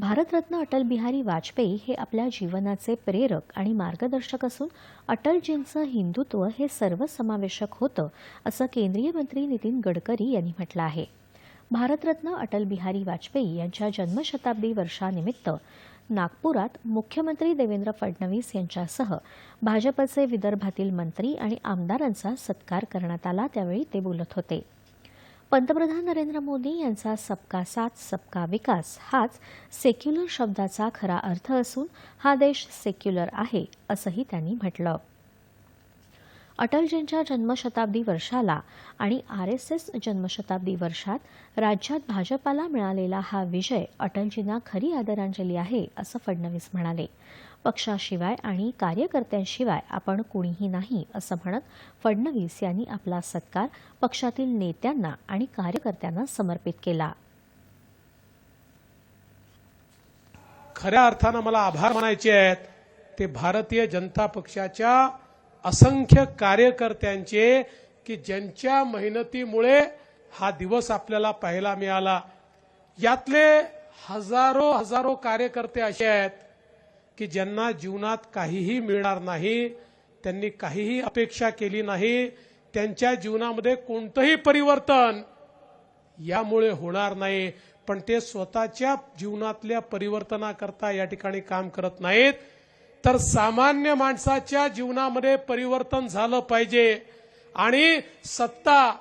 भारतरत्न अटल बिहारी वाजपेयी हे आपल्या जीवनाचे प्रेरक आणि मार्गदर्शक असून अटलजींचं हिंदुत्व हे सर्वसमावेशक होतं असं केंद्रीय मंत्री नितीन गडकरी यांनी म्हटलं आहे. भारतरत्न अटल बिहारी वाजपेयी यांच्या जन्मशताब्दी वर्षानिमित्त नागपुरात मुख्यमंत्री देवेंद्र फडणवीस यांच्यासह भाजपचे विदर्भातील मंत्री आणि आमदारांचा सत्कार करण्यात आला त्यावेळी ते बोलत होते. पंतप्रधान नरेंद्र मोदी यांचा सबका साथ सबका विकास हाच सेक्युलर शब्दाचा खरा अर्थ असून हा देश सेक्युलर आहे असंही त्यांनी म्हटलं. अटलजींच्या जन्मशताब्दी वर्षाला आणि आर एस एस जन्मशताब्दी वर्षात राज्यात भाजपाला मिळालेला हा विजय अटलजींना खरी आदरांजली आहे असं फडणवीस म्हणाले. पक्षाशिवाय आणि कार्यकर्त्यांशिवाय आपण कुणीही नाही असं म्हणत फडणवीस यांनी आपला सत्कार पक्षातील नेत्यांना आणि कार्यकर्त्यांना समर्पित केला. खऱ्या अर्थानं मला आभार मानायचे आहेत ते भारतीय जनता पक्षाच्या असंख्य कार्यकर्त्यांचे की ज्यांच्या मेहनतीमुळे हा दिवस आपल्याला पाहायला मिळाला. यातले हजारो हजारो कार्यकर्ते असे आहेत की ज्यांना जीवनात काहीही मिळणार नाही त्यांनी काहीही अपेक्षा केली नाही त्यांच्या जीवनामध्ये कोणतंही परिवर्तन यामुळे होणार नाही. पण ते स्वतःच्या जीवनातल्या परिवर्तनाकरता या ठिकाणी काम करत नाहीत. तर सामान्य माणसाच्या जीवनामध्ये परिवर्तन झालं पाहिजे. आणि सत्ता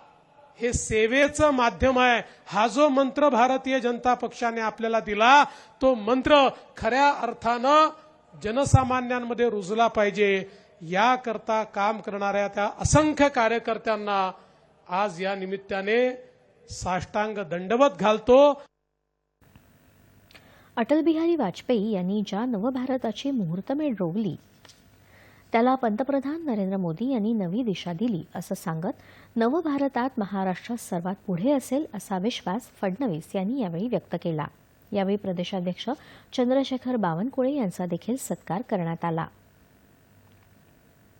हे सेवेचं माध्यम आहे. हा जो मंत्र भारतीय जनता पक्षाने आपल्याला दिला तो मंत्र खऱ्या अर्थानं जनसामान्यांमध्ये रुजला पाहिजे. याकरता काम करणाऱ्या त्या असंख्य कार्यकर्त्यांना आज या निमित्ताने साष्टांग दंडवत घालतो. अटलबिहारी वाजपेयी यांनी ज्या नवभारताची मुहूर्तमेढ रोवली त्याला पंतप्रधान नरेंद्र मोदी यांनी नवी दिशा दिली असं सांगत नवभारतात महाराष्ट्र सर्वात पुढे असेल असा विश्वास फडणवीस यांनी यावेळी व्यक्त केला. यावेळी प्रदेशाध्यक्ष चंद्रशेखर बावनकुळे यांचा देखील सत्कार करण्यात आला.